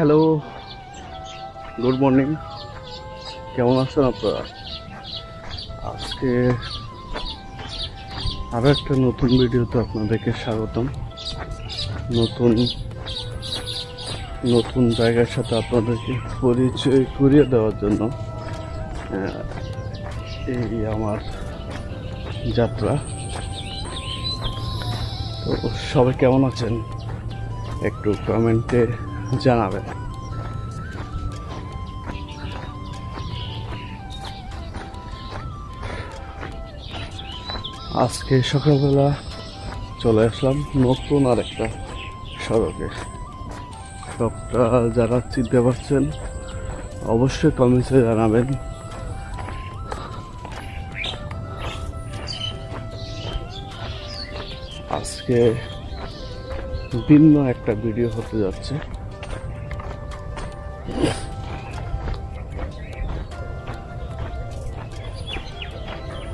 Hello good morning কেমন আছেন আপনারা? আজকে আরও একটা নতুন ভিডিওতে আপনাদেরকে স্বাগতম। নতুন নতুন জায়গার সাথে আপনাদেরকে পরিচয় করিয়ে দেওয়ার জন্য এই আমার যাত্রা। তো সবাই কেমন আছেন? একটু কমেন্টে জানাবেন আজকে সকালবেলা চলে আসলাম নতুন আর একটা সড়কে। সবটা যারা চিনতে পারছেন, অবশ্যই কমেন্টসে জানাবেন। আজকে ভিন্ন একটা ভিডিও হতে যাচ্ছে।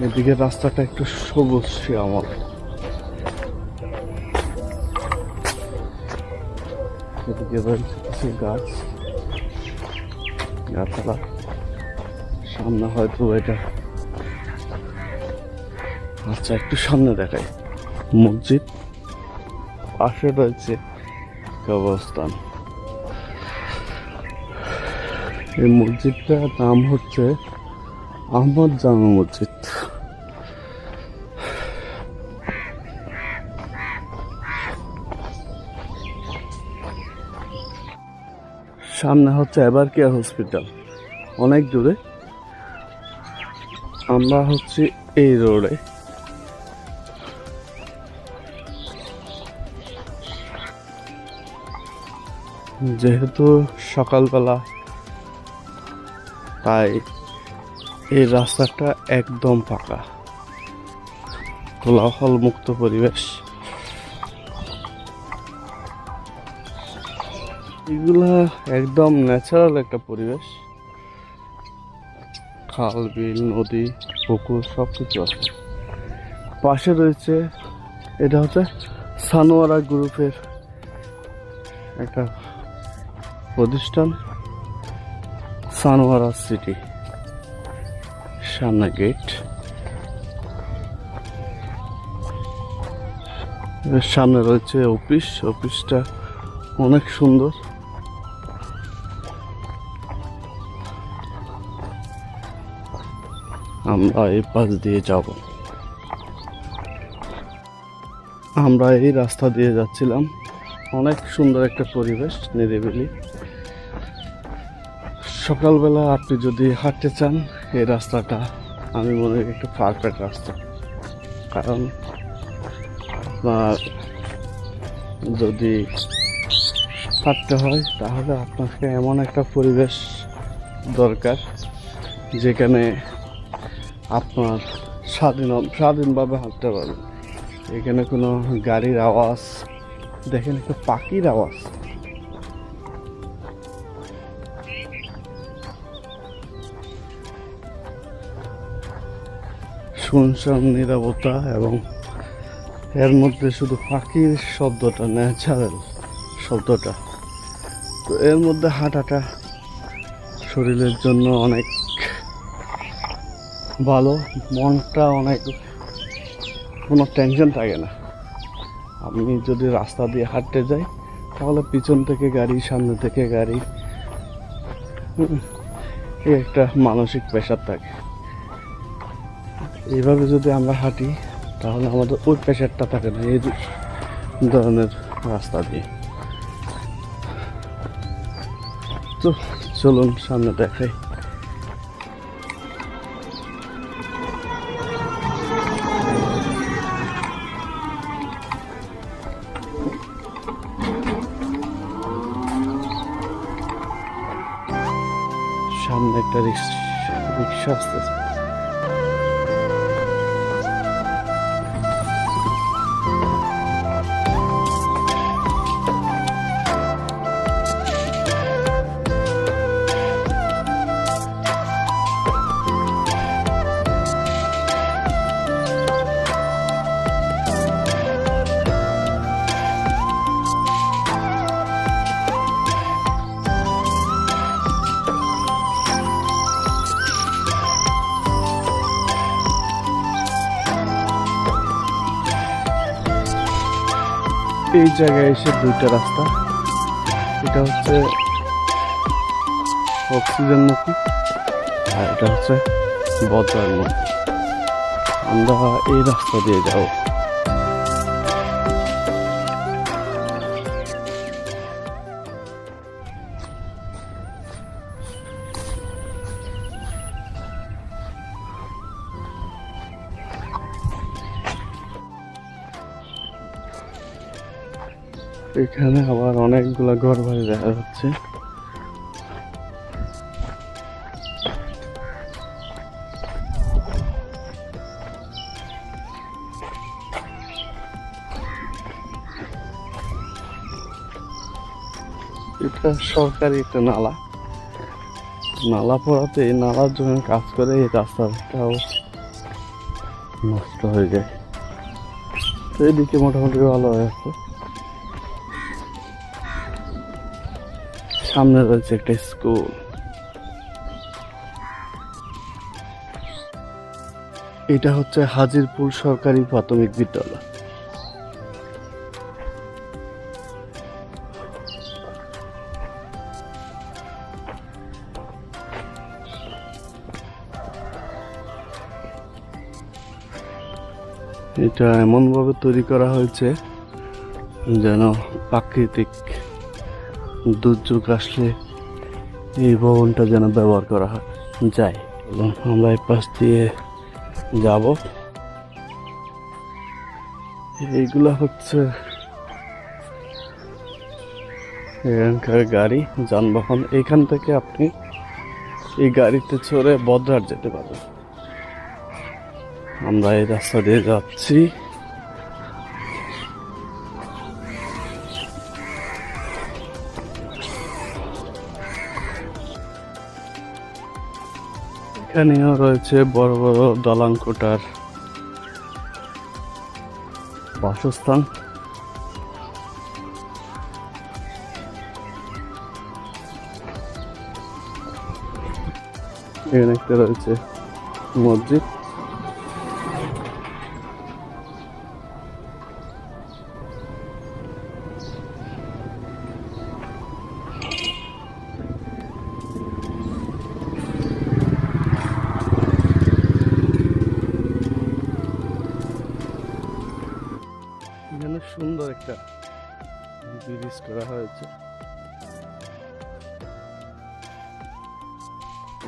এদিকে রাস্তাটা একটু সবুজ শ্যামল। এদিকে রয়েছে গাছ। গাছপালা। সামনে হয়তো এটা আচ্ছা একটু সামনে দেখাই। মসজিদ। পাশে রয়েছে কবরস্থান। এই মসজিদটার নাম হচ্ছে আহমদ জামা মসজিদ। সামনে হচ্ছে এবার কেয়ার হসপিটাল। অনেক দূরে। আমরা হচ্ছে এই রোডে। যেহেতু সকালবেলা তাই এই রাস্তাটা একদম ফাঁকা কোলাহল মুক্ত পরিবেশ। এগুলা একদম ন্যাচারাল একটা পরিবেশ। খাল, বিল, নদী, পুকুর সব কিছু আছে। পাশে রয়েছে, এটা হচ্ছে সানোয়ারা গ্রুপের একটা প্রতিষ্ঠান। সানোয়ারা সিটি, সামনে গেট সামনে রয়েছে অফিস অফিসটা অনেক সুন্দর। আমরা এই পাশ দিয়ে যাব। আমরা এই রাস্তা দিয়ে যাচ্ছিলাম। অনেক সুন্দর একটা পরিবেশ, নিরিবিলি। সকালবেলা আপনি যদি হাঁটতে চান, এই রাস্তাটা আমি মনে করি একটু পারফেক্ট রাস্তা। কারণ আপনার যদি হাঁটতে হয়, তাহলে আপনাকে এমন একটা পরিবেশ দরকার, যেখানে আপনার স্বাধীন স্বাধীনভাবে হাঁটতে পারবেন। এখানে কোনো গাড়ির আওয়াজ, দেখেন একটা পাখির আওয়াজ। শুনশান নিরাপত্তা এবং এর মধ্যে শুধু পাখির শব্দটা ন্যাচারাল শব্দটা। তো এর মধ্যে হাঁটাটা শরীরের জন্য অনেক ভালো, মনটা অনেক, কোনো টেনশন থাকে না। আমি যদি রাস্তা দিয়ে হাঁটতে যাই, তাহলে পিছন থেকে গাড়ি, সামনে থেকে গাড়ি একটা মানসিক প্রেশার থাকে। এইভাবে যদি আমরা হাঁটি, তাহলে আমাদের ওই প্রেশারটা থাকে না, এই ধরনের রাস্তা দিয়ে। তো চলুন সামনে দেখাই। সামনে একটা রিক্সা রিক্সা আসতেছে। এই জায়গায় এসে দুইটা রাস্তা। এটা হচ্ছে অক্সিজেন মুখী আর এটা হচ্ছে বজার মুখী আমরা এই রাস্তা দিয়ে যাব। এখানে আবার অনেকগুলা ঘর বাড়ি দেখা যাচ্ছে। এটা সরকারি একটা নালা। নালা পড়াতে এই নালার জন্য কাজ করে এই রাস্তাটাও নষ্ট হয়ে যায়। তো এদিকে মোটামুটি ভালো হয়ে আছে। সামনে রয়েছে একটা স্কুল। এটা হচ্ছে হাজিরপুর সরকারি প্রাথমিক বিদ্যালয়। এটা এমনভাবে তৈরি করা হয়েছে যেন প্রাকৃতিক দুর্যোগ আসলে এই ভবনটা যেন ব্যবহার করা যায় এবং আমরা এই পাশ দিয়ে যাব। এইগুলা হচ্ছে এখানকার গাড়ি, যানবাহন। এখান থেকে আপনি এই গাড়িতে চড়ে বদ্রার যেতে পারবেন। আমরা এই রাস্তা দিয়ে যাচ্ছি। এখানেও রয়েছে বড় বড় দলাং কোটার বাসস্থান। এখানে একটা রয়েছে মসজিদ। করা হয়েছে।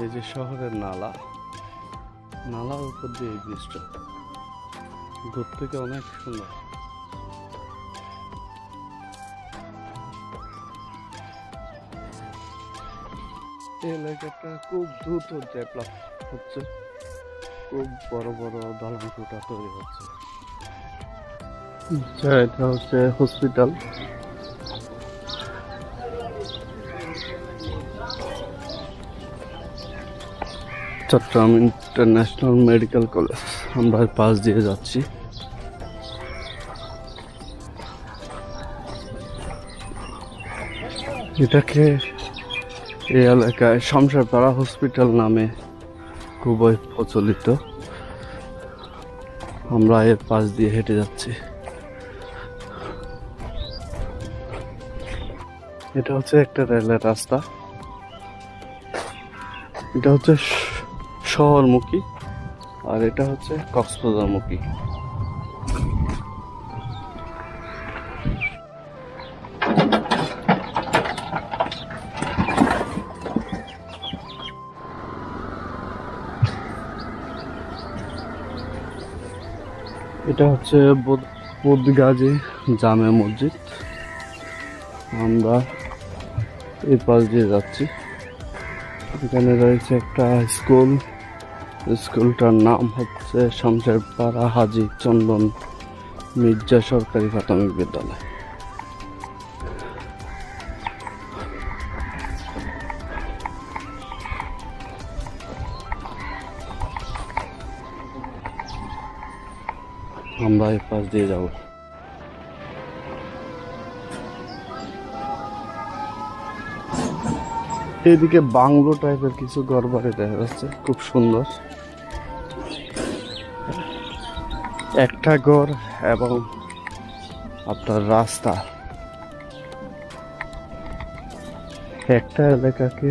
এই যে শহরের নালা, নালার উপর দিয়ে এই ব্রিজটা দূর থেকে অনেক সুন্দর। এলাকাটা খুব দ্রুত ডেভেলপ হচ্ছে। খুব বড় বড় দলানকুটা তৈরি হচ্ছে। আচ্ছা এটা হচ্ছে hospital Chattogram international medical college. আমরা পাশ দিয়ে যাচ্ছি। এটাকে এই এলাকায় শমশারপাড়া হসপিটাল নামে খুবই প্রচলিত। আমরা এর পাশ দিয়ে হেঁটে যাচ্ছি। এটা হচ্ছে একটা রেলের রাস্তা। এটা হচ্ছে শহরমুখী, আর এটা হচ্ছে কক্সবাজারমুখী। এটা হচ্ছে বোধগাজী জামে মসজিদ। আমরা এই পাশ দিয়ে যাচ্ছি। এখানে রয়েছে একটা স্কুল। স্কুলটার নাম হচ্ছে শামশেরপাড়া হাজি চন্দন মির্জা সরকারি প্রাথমিক বিদ্যালয়। আমরা এই পাশ দিয়ে যাব। এদিকে বাংলো টাইপের কিছু ঘর বাড়ি দেখা যাচ্ছে, খুব সুন্দর। একটা ঘর এবং আপনার রাস্তা। একটা এলাকাকে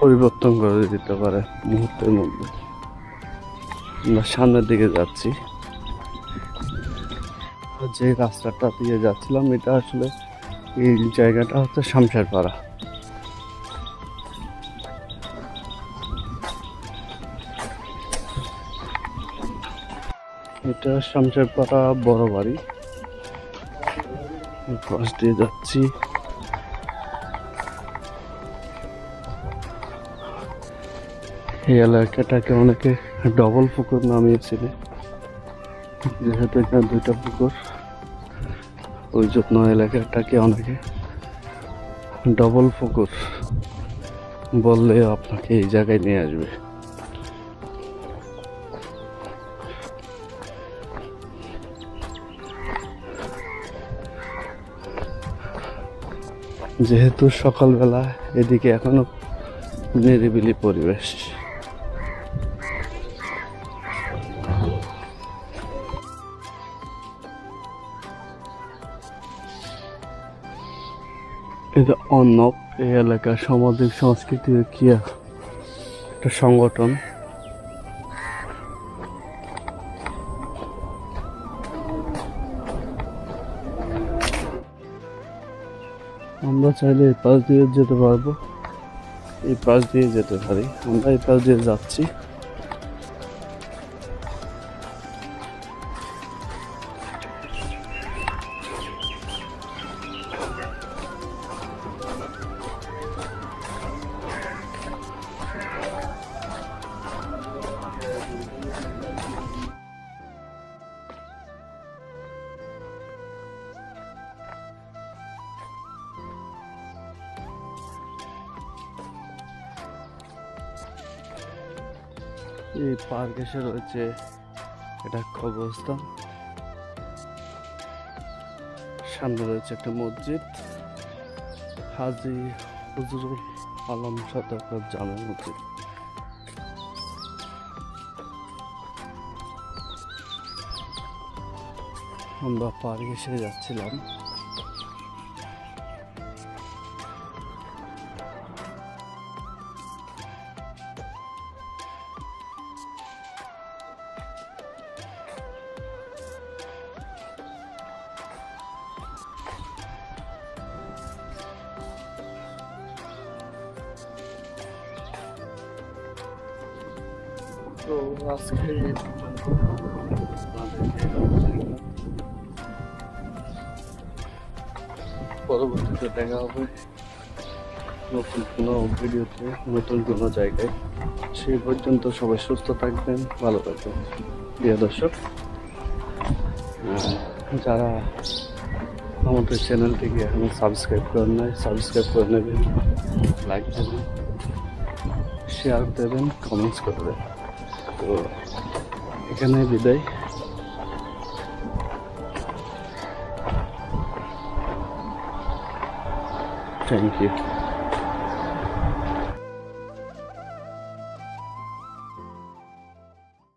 পরিবর্তন করে দিতে পারে মুহূর্তের মধ্যে। আমরা সামনের দিকে যাচ্ছি। যে রাস্তাটা দিয়ে যাচ্ছিলাম, এটা আসলে এই জায়গাটা হচ্ছে শামশার এটা শামশার পাড়া বড় বাড়ি। পাশ দিয়ে যাচ্ছি। এই এলাকাটাকে অনেকে ডবল পুকুর নামিয়েছিল। যেহেতু এখানে দুইটা পুকুর। ওই জন্য এলাকাটাকে অনেকে ডবল পুকুর বললে আপনাকে এই জায়গায় নিয়ে আসবে। যেহেতু সকালবেলা এদিকে এখনও নিরিবিলি পরিবেশ। এটা অন্নব এই এলাকার সামাজিক সংস্কৃতি কি একটা সংগঠন। আমরা চাইলে এই পাশ দিয়ে যেতে পারব। এই পাশ দিয়ে যেতে পারি। আমরা এই পাশ দিয়ে যাচ্ছি। এই পার্ক এসে রয়েছে। এটা কবরস্থান। সামনে রয়েছে একটা মসজিদ। হাজি হুজুরুল আলম সদরকার জামে মসজিদ। আমরা পার্ক এসে যাচ্ছিলাম। তো আজকে পরবর্তীতে দেখা হবে নতুন কোনো ভিডিওতে, নতুন কোনো জায়গায়। সেই পর্যন্ত সবাই সুস্থ থাকবেন, ভালো থাকবেন। প্রিয় দর্শক যারা আমাদের চ্যানেলটিকে এখনও সাবস্ক্রাইব করেন নাই, সাবস্ক্রাইব করে নেবেন, লাইক দেবেন শেয়ার দেবেন কমেন্টস করবেন তো এখানে বিদায় থ্যাংক ইউ